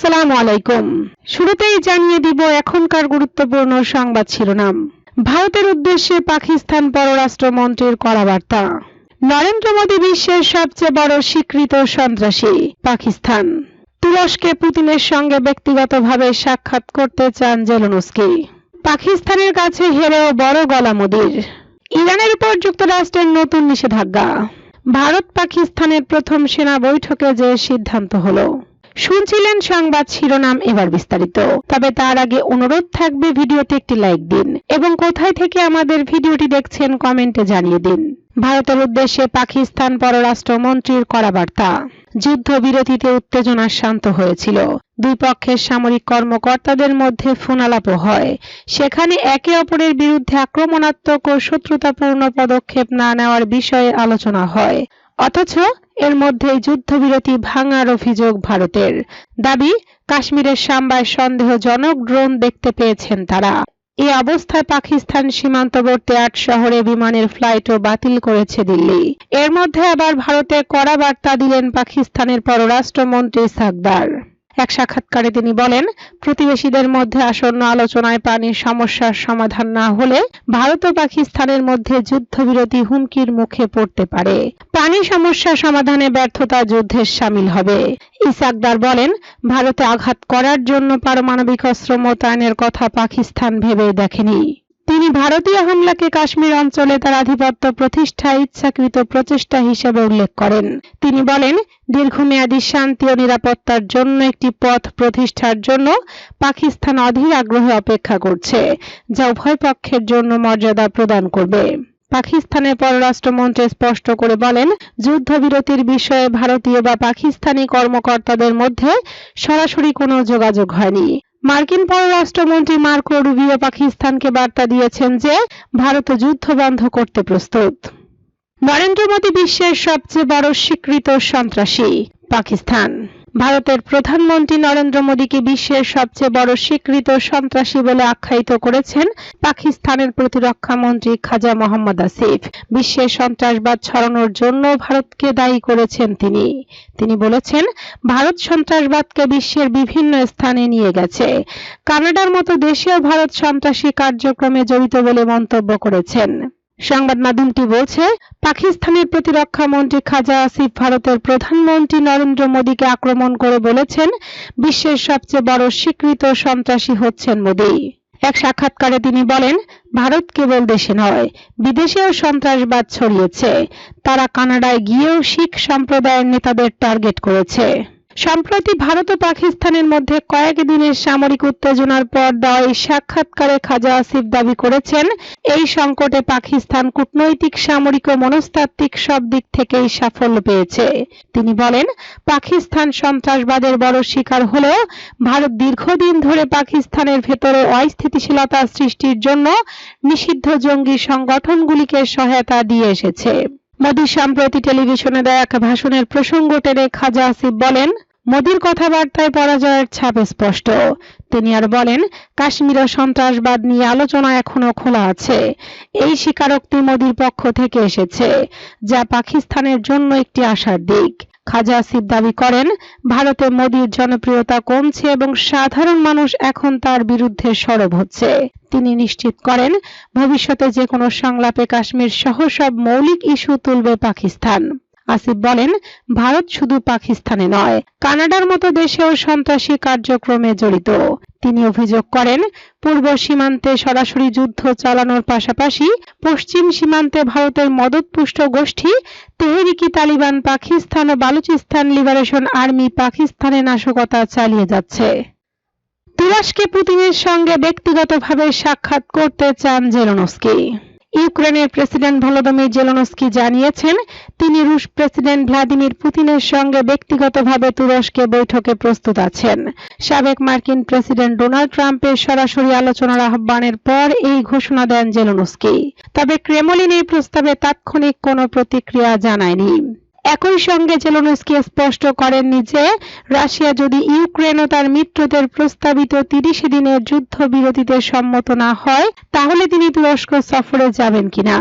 আসসালামু আলাইকুম। শুরুতেই জানিয়ে দিব এখনকার গুরুত্বপূর্ণ সংবাদ শিরোনাম। ভারতের উদ্দেশ্যে পাকিস্তান পররাষ্ট্রমন্ত্রীর কড়া বার্তা নরেন্দ্র মোদী বিশ্বের সবচেয়ে বড় স্বীকৃত সন্ত্রাসী, পাকিস্তান। তুরস্কে পুতিনের সঙ্গে ব্যক্তিগতভাবে সাক্ষাৎ করতে চান জেলনস্কি। পাকিস্তানের কাছে হেরেও বড় গলা মোদির। ইরানের উপর যুক্তরাষ্ট্রের নতুন নিষেধাজ্ঞা। ভারত পাকিস্তানের প্রথম সেনা বৈঠকে যে সিদ্ধান্ত হলো। শুনছিলেন সংবাদ শিরোনাম এবার বিস্তারিত। তবে তার আগে অনুরোধ থাকবে ভিডিওতে একটি লাইক দিন এবং কোথায় থেকে আমাদের ভিডিওটি দেখছেন কমেন্টে জানিয়ে দিন। ভারতের উদ্দেশ্যে পাকিস্তান পররাষ্ট্রমন্ত্রীর কড়া বার্তা যুদ্ধবিরতিতে উত্তেজনা শান্ত হয়েছিল। দুই পক্ষের সামরিক কর্মকর্তাদের মধ্যে ফোনালাপও হয়। সেখানে একে অপরের বিরুদ্ধে আক্রমণাত্মক ও শত্রুতাপূর্ণ পদক্ষেপ না নেওয়ার বিষয়ে আলোচনা হয়। অথচ এর মধ্যেই যুদ্ধবিরতি ভাঙার অভিযোগ ভারতের। দাবি, কাশ্মীরের সাম্বায় সন্দেহজনক ড্রোন দেখতে পেয়েছেন তারা। এ অবস্থায় পাকিস্তান সীমান্তবর্তী আট শহরে বিমানের ফ্লাইটও বাতিল করেছে দিল্লি। এর মধ্যে আবার ভারতে কড়া বার্তা দিলেন পাকিস্তানের পররাষ্ট্রমন্ত্রী সাকদার। এক সাক্ষাৎকারে তিনি বলেন, প্রতিবেশীদের মধ্যে আসন্ন আলোচনায় পানির সমস্যার সমাধান না হলে ভারত ও পাকিস্তানের মধ্যে যুদ্ধবিরতি হুমকির মুখে পড়তে পারে। পানি সমস্যা সমাধানে ব্যর্থতা যুদ্ধের সামিল হবে। ইসাকদার বলেন, ভারতে আঘাত করার জন্য পারমাণবিক অস্ত্র মোতায়েনের কথা পাকিস্তান ভেবে দেখেনি। তিনি ভারতীয় হামলাকে কাশ্মীর অঞ্চলে তার আধিপত্য প্রতিষ্ঠায় ইচ্ছাকৃত প্রচেষ্টা হিসেবে উল্লেখ করেন। তিনি বলেন, দীর্ঘমেয়াদী শান্তি ও নিরাপত্তার জন্য একটি পথ প্রতিষ্ঠার জন্য পাকিস্তান অধীর আগ্রহে অপেক্ষা করছে, যা উভয় পক্ষের জন্য মর্যাদা প্রদান করবে। পাকিস্তানের পররাষ্ট্রমন্ত্রী স্পষ্ট করে বলেন, যুদ্ধবিরতির বিষয়ে ভারতীয় বা পাকিস্তানি কর্মকর্তাদের মধ্যে সরাসরি কোনো যোগাযোগ হয়নি। মার্কিন পররাষ্ট্রমন্ত্রী মার্কো রুবিও পাকিস্তানকে বার্তা দিয়েছেন যে ভারত যুদ্ধ বন্ধ করতে প্রস্তুত। নরেন্দ্র মোদী বিশ্বের সবচেয়ে বড় স্বীকৃত সন্ত্রাসী পাকিস্তান। ভারতের প্রধানমন্ত্রী নরেন্দ্র মোদীকে বিশ্বের সবচেয়ে বড় স্বীকৃত সন্ত্রাসী বলে আখ্যায়িত করেছেন পাকিস্তানের প্রতিরক্ষা মন্ত্রী খাজা মোহাম্মদ আসিফ। বিশ্বে সন্ত্রাসবাদ ছড়ানোর জন্য ভারতকে দায়ী করেছেন তিনি। তিনি বলেছেন, ভারত সন্ত্রাসবাদকে বিশ্বের বিভিন্ন স্থানে নিয়ে গেছে। কানাডার মতো দেশেও ভারত সন্ত্রাসী কার্যক্রমে জড়িত বলে মন্তব্য করেছেন। সংবাদ মাধ্যমটি বলছে, পাকিস্তানের প্রতিরক্ষা মন্ত্রী খাজা আসিফ ভারতের প্রধানমন্ত্রী নরেন্দ্র মোদীকে আক্রমণ করে বলেছেন, বিশ্বের সবচেয়ে বড় স্বীকৃত সন্ত্রাসী হচ্ছেন মোদী। এক সাক্ষাৎকারে তিনি বলেন, ভারত কেবল দেশে নয়, বিদেশেও সন্ত্রাসবাদ ছড়িয়েছে। তারা কানাডায় গিয়েও শিখ সম্প্রদায়ের নেতাদের টার্গেট করেছে। সম্প্রতি ভারত ও পাকিস্তানের মধ্যে কয়েক দিনের সামরিক উত্তেজনার পর দেওয়া এই সাক্ষাৎকারে খাজা আসিফ দাবি করেছেন, এই সংকটে পাকিস্তান কূটনৈতিক, সামরিক ও মনস্তাত্ত্বিক সব দিক থেকেই সাফল্য পেয়েছে। তিনি বলেন, পাকিস্তান সন্ত্রাসবাদের বড় শিকার হলেও ভারত দীর্ঘদিন ধরে পাকিস্তানের ভেতরে অস্থিতিশীলতা সৃষ্টির জন্য নিষিদ্ধ জঙ্গি সংগঠনগুলিকে সহায়তা দিয়ে এসেছে। মোদী সম্প্রতি টেলিভিশনে দেয়া এক ভাষণের প্রসঙ্গ টেনে খাজা আসিফ বলেন, মোদীর কথাবার্তায় পরাজয়ের ছাপ স্পষ্ট। তিনি আর বলেন, কাশ্মীর সন্ত্রাসবাদ নিয়ে আলোচনা এখনও খোলা আছে। এই স্বীকারোক্তি মোদীর পক্ষ থেকে এসেছে, যা পাকিস্তানের জন্য একটি আশার দিক। খাজা আসিফ দাবি করেন, ভারতে মোদীর জনপ্রিয়তা কমছে এবং সাধারণ মানুষ এখন তার বিরুদ্ধে সরব হচ্ছে। তিনি নিশ্চিত করেন, ভবিষ্যতে যে কোনো সংলাপে কাশ্মীর সহ সব মৌলিক ইস্যু তুলবে পাকিস্তান। আসিফ বলেন, ভারত শুধু পাকিস্তানে নয়, কানাডার মতো দেশেও সন্ত্রাসী কার্যক্রমে জড়িত। তিনি অভিযোগ করেন, পূর্ব সীমান্তে সরাসরি যুদ্ধ চালানোর পাশাপাশি পশ্চিম সীমান্তে ভারতের মদতপুষ্ট গোষ্ঠী তেহরিকি তালিবান পাকিস্তান ও বালুচিস্তান লিবারেশন আর্মি পাকিস্তানে নাশকতা চালিয়ে যাচ্ছে। তুরস্কে পুতিনের সঙ্গে ব্যক্তিগতভাবে সাক্ষাৎ করতে চান জেলনস্কি। ইউক্রেনের প্রেসিডেন্ট ভলোদমির জেলনস্কি জানিয়েছেন, তিনি রুশ প্রেসিডেন্ট ভ্লাদিমির পুতিনের সঙ্গে ব্যক্তিগতভাবে তুরস্কে বৈঠকে প্রস্তুত আছেন। সাবেক মার্কিন প্রেসিডেন্ট ডোনাল্ড ট্রাম্পের সরাসরি আলোচনার আহ্বানের পর এই ঘোষণা দেন জেলনস্কি। তবে ক্রেমলিন এই প্রস্তাবে তাৎক্ষণিক কোনো প্রতিক্রিয়া জানায়নি। একই সঙ্গে জেলনস্কি স্পষ্ট করেননি যে রাশিয়া যদি ইউক্রেন ও তার মিত্রদের প্রস্তাবিত তিরিশ দিনের যুদ্ধবিরতিতে সম্মত না হয়, তাহলে তিনি তুরস্ক সফরে যাবেন কিনা।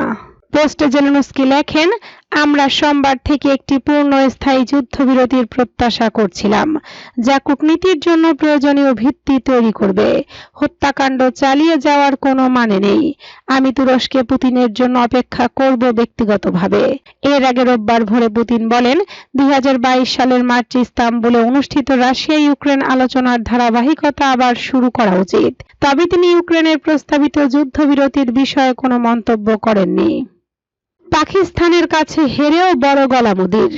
পোস্টে জেলেনস্কি লেখেন আমরা সোমবার থেকে একটি পূর্ণ পূর্ণস্থায়ী যুদ্ধবিরতির প্রত্যাশা করছিলাম, যা কূটনীতির জন্য প্রয়োজনীয় ভিত্তি তৈরি করবে। হত্যাকাণ্ড চালিয়ে যাওয়ার কোনো মানে নেই। আমি তুরস্কে পুতিনের জন্য অপেক্ষা করব ব্যক্তিগতভাবে। এর আগে রোববার ভোরে পুতিন বলেন, দুই হাজার বাইশ সালের মার্চে ইস্তাম্বুলে অনুষ্ঠিত রাশিয়া ইউক্রেন আলোচনার ধারাবাহিকতা আবার শুরু করা উচিত। তবে তিনি ইউক্রেনের প্রস্তাবিত যুদ্ধবিরতির বিষয়ে কোনো মন্তব্য করেননি। পাকিস্তানের কাছে হেরেও বড় গলা মোদির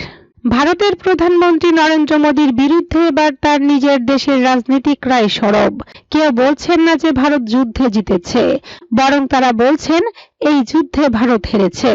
ভারতের প্রধানমন্ত্রী নরেন্দ্র মোদীর বিরুদ্ধে এবার তার নিজের দেশের রাজনীতিকরাই সরব। কেউ বলছেন না যে ভারত যুদ্ধে জিতেছে, বরং তারা বলছেন এই যুদ্ধে ভারত হেরেছে।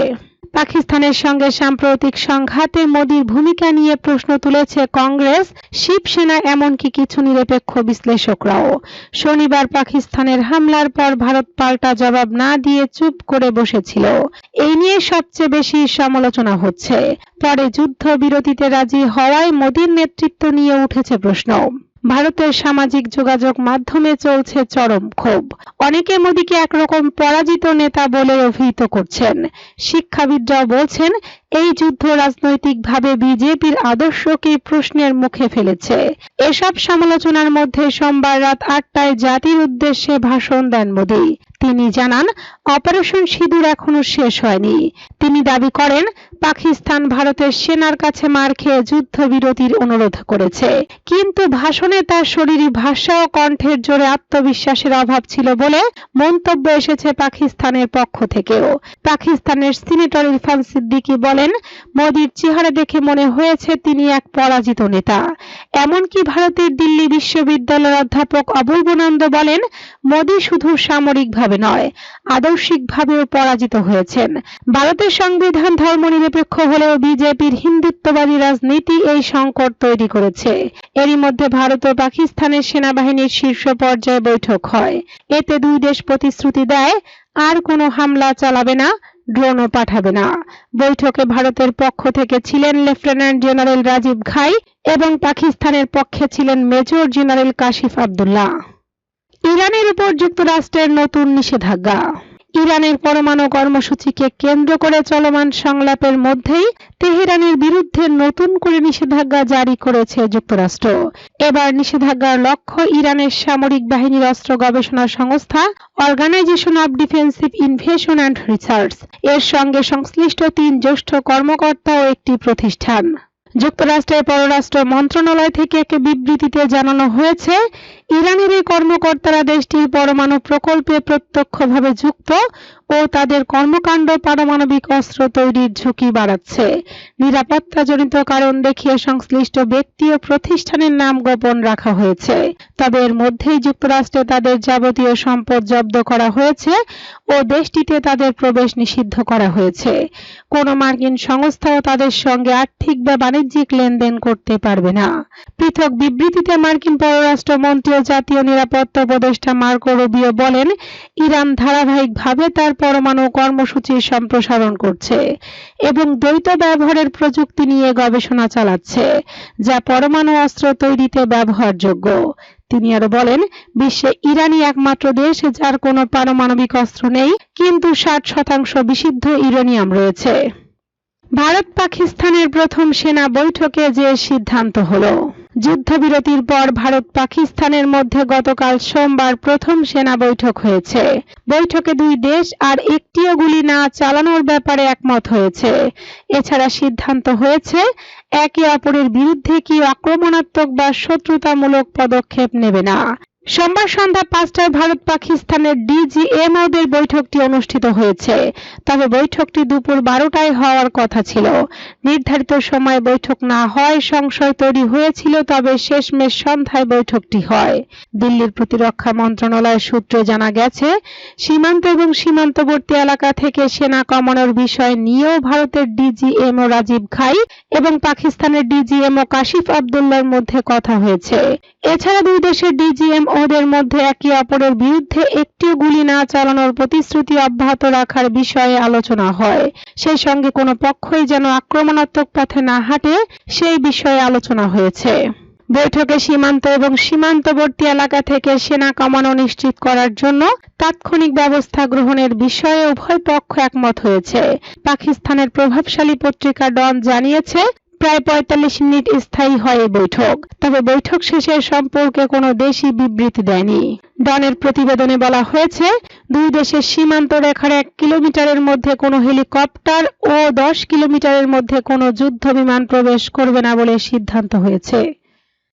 পাকিস্তানের সঙ্গে সাম্প্রতিক সংঘাতে মোদীর ভূমিকা নিয়ে প্রশ্ন তুলেছে কংগ্রেস, শিবসেনা এমনকি কিছু নিরপেক্ষ বিশ্লেষকরাও। শনিবার পাকিস্তানের হামলার পর ভারত পাল্টা জবাব না দিয়ে চুপ করে বসেছিল। এই নিয়ে সবচেয়ে বেশি সমালোচনা হচ্ছে। পরে যুদ্ধ বিরতিতে রাজি হওয়ায় মোদীর নেতৃত্ব নিয়ে উঠেছে প্রশ্ন। ভারতের সামাজিক যোগাযোগ মাধ্যমে চলছে চরম ক্ষোভ। অনেকে মোদীকে একরকম পরাজিত নেতা বলে অভিহিত করছেন। শিক্ষাবিদরাও বলছেন এই যুদ্ধ রাজনৈতিকভাবে বিজেপির আদর্শকে প্রশ্নের মুখে ফেলেছে। এসব সমালোচনার মধ্যে সোমবার রাত আটটায় জাতির উদ্দেশ্যে ভাষণ দেন মোদী। তিনি জানান, অপারেশন সিঁদুর এখনও শেষ হয়নি। তিনি দাবি করেন, পাকিস্তান ভারতের সেনার কাছে মার খেয়ে যুদ্ধবিরতির অনুরোধ করেছে। কিন্তু ভাষণে তার শরীরী ভাষা ও কণ্ঠের জোরে আত্মবিশ্বাসের অভাব ছিল বলে মন্তব্য এসেছে পাকিস্তানের পক্ষ থেকেও। পাকিস্তানের সিনেটর ইরফান সিদ্দিকী বলেন মোদীর চেহারা দেখে মনে হয়েছে তিনি এক পরাজিত নেতা। এমনকি ভারতের দিল্লি বিশ্ববিদ্যালয়ের অধ্যাপক অবৈবনন্দ বলেন, মোদী শুধু সামরিকভাবে নয়, আদর্শিকভাবেও পরাজিত হয়েছেন। ভারতের সংবিধান ধর্মনিরপেক্ষ হলেও বিজেপির হিন্দুত্ববাদী রাজনীতি এই সংকট তৈরি করেছে। এরই মধ্যে ভারত ও পাকিস্তানের সেনাবাহিনীর শীর্ষ পর্যায়ে বৈঠক হয়। এতে দুই দেশ প্রতিশ্রুতি দেয়, আর কোনো হামলা চালাবে না ড্রোনও পাঠাবে না। বৈঠকে ভারতের পক্ষ থেকে ছিলেন লেফটেন্যান্ট জেনারেল রাজীব ঘাই এবং পাকিস্তানের পক্ষে ছিলেন মেজর জেনারেল কাশিফ আবদুল্লাহ। ইরানের উপর যুক্তরাষ্ট্রের নতুন নিষেধাজ্ঞা। ইরানের পরমাণু কর্মসূচিকে কেন্দ্র করে চলমান সংলাপের মধ্যেই তেহরানের বিরুদ্ধে নতুন করে নিষেধাজ্ঞা জারি করেছে যুক্তরাষ্ট্র। এবার নিষেধাজ্ঞার লক্ষ্য ইরানের সামরিক বাহিনীর অস্ত্র গবেষণা সংস্থা organisation of defensive innovation and research এর সঙ্গে সংশ্লিষ্ট তিন জ্যেষ্ঠ কর্মকর্তা ও একটি প্রতিষ্ঠান। যুক্তরাষ্ট্রের পররাষ্ট্র মন্ত্রণালয় থেকে এক বিবৃতিতে জানানো হয়েছে ইরানের এই কর্মকর্তারা দেশটির পরমাণু প্রকল্পে প্রত্যক্ষভাবে যুক্ত ও তাদের কর্মকাণ্ড, পারমাণবিক অস্ত্র তৈরির ঝুঁকি বাড়াচ্ছে। নিরাপত্তাজনিত কারণ দেখিয়ে সংশ্লিষ্ট ব্যক্তি ও প্রতিষ্ঠানের নাম গোপন রাখা হয়েছে। তবে এর মধ্যেই যুক্তরাষ্ট্রে তাদের যাবতীয় সম্পদ জব্দ করা হয়েছে ও দেশটিতে তাদের প্রবেশ নিষিদ্ধ করা হয়েছে। কোনো মার্কিন সংস্থাও তাদের সঙ্গে আর্থিক বা বাণিজ্যিক লেনদেন করতে পারবে না। পৃথক বিবৃতিতে মার্কিন পররাষ্ট্রমন্ত্রী জাতীয় নিরাপত্তা উপদেষ্টা মার্কো রুবিও বলেন, ইরান ধারাবাহিকভাবে তার পরমাণু কর্মসূচির সম্প্রসারণ করছে এবং দ্বৈত ব্যবহারের প্রযুক্তি নিয়ে গবেষণা চালাচ্ছে, যা পরমাণু অস্ত্র তৈরিতে ব্যবহারযোগ্য। তিনি আরও বলেন, বিশ্বে ইরানই একমাত্র দেশ যার কোনো পারমাণবিক অস্ত্র নেই, কিন্তু ষাট শতাংশ বিশুদ্ধ ইউরেনিয়াম রয়েছে। ভারত পাকিস্তানের প্রথম সেনা বৈঠকে যে সিদ্ধান্ত হলো। যুদ্ধবিরতির পর ভারত পাকিস্তানের মধ্যে গতকাল সোমবার প্রথম সেনা বৈঠক হয়েছে। বৈঠকে দুই দেশ আর একটিও গুলি না চালানোর ব্যাপারে একমত হয়েছে। এছাড়া সিদ্ধান্ত হয়েছে, একে অপরের বিরুদ্ধে কি আক্রমণাত্মক বা শত্রুতামূলক পদক্ষেপ নেবে না। সোমবার সন্ধ্যা পাঁচটায় ভারত পাকিস্তানের ডিজিএমওদের বৈঠকটি অনুষ্ঠিত হয়েছে। তবে বৈঠকটি দুপুর বারোটায় হওয়ার কথা ছিল। নির্ধারিত সময়ে বৈঠক না হয় সংশয় তৈরি হয়েছিল, তবে শেষমেশ সন্ধ্যায় বৈঠকটি হয়। দিল্লির প্রতিরক্ষা মন্ত্রণালয় সূত্রে জানা গেছে, সীমান্ত এবং সীমান্তবর্তী এলাকা থেকে সেনা কমানোর বিষয় নিয়েও ভারতের ডিজিএমও রাজীব খাই এবং পাকিস্তানের ডিজিএমও কাশিফ আবদুল্লার মধ্যে কথা হয়েছে। এছাড়া দুই দেশের ডিজিএম ওদের মধ্যে একে অপরের বিরুদ্ধে একটিও গুলি না চালানোর প্রতিশ্রুতি অব্যাহত রাখার বিষয়ে আলোচনা হয়। সেই সঙ্গে কোনো পক্ষই যেন আক্রমণাত্মক পথে না হাঁটে, সেই বিষয়ে আলোচনা হয়েছে। বৈঠকে সীমান্ত এবং সীমান্তবর্তী এলাকা থেকে সেনা কমানো নিশ্চিত করার জন্য তাৎক্ষণিক ব্যবস্থা গ্রহণের বিষয়ে উভয় পক্ষ একমত হয়েছে। পাকিস্তানের প্রভাবশালী পত্রিকা ডন জানিয়েছে প্রায় পঁয়তাল্লিশ মিনিট স্থায়ী হয় এই বৈঠক। তবে বৈঠক শেষে সম্পর্কে কোনো দেশই বিবৃতি দেয়নি। ডনের প্রতিবেদনে বলা হয়েছে, দুই দেশের সীমান্ত রেখার এক কিলোমিটারের মধ্যে কোনো হেলিকপ্টার ও দশ কিলোমিটারের মধ্যে কোনো যুদ্ধ বিমান প্রবেশ করবে না বলে সিদ্ধান্ত হয়েছে।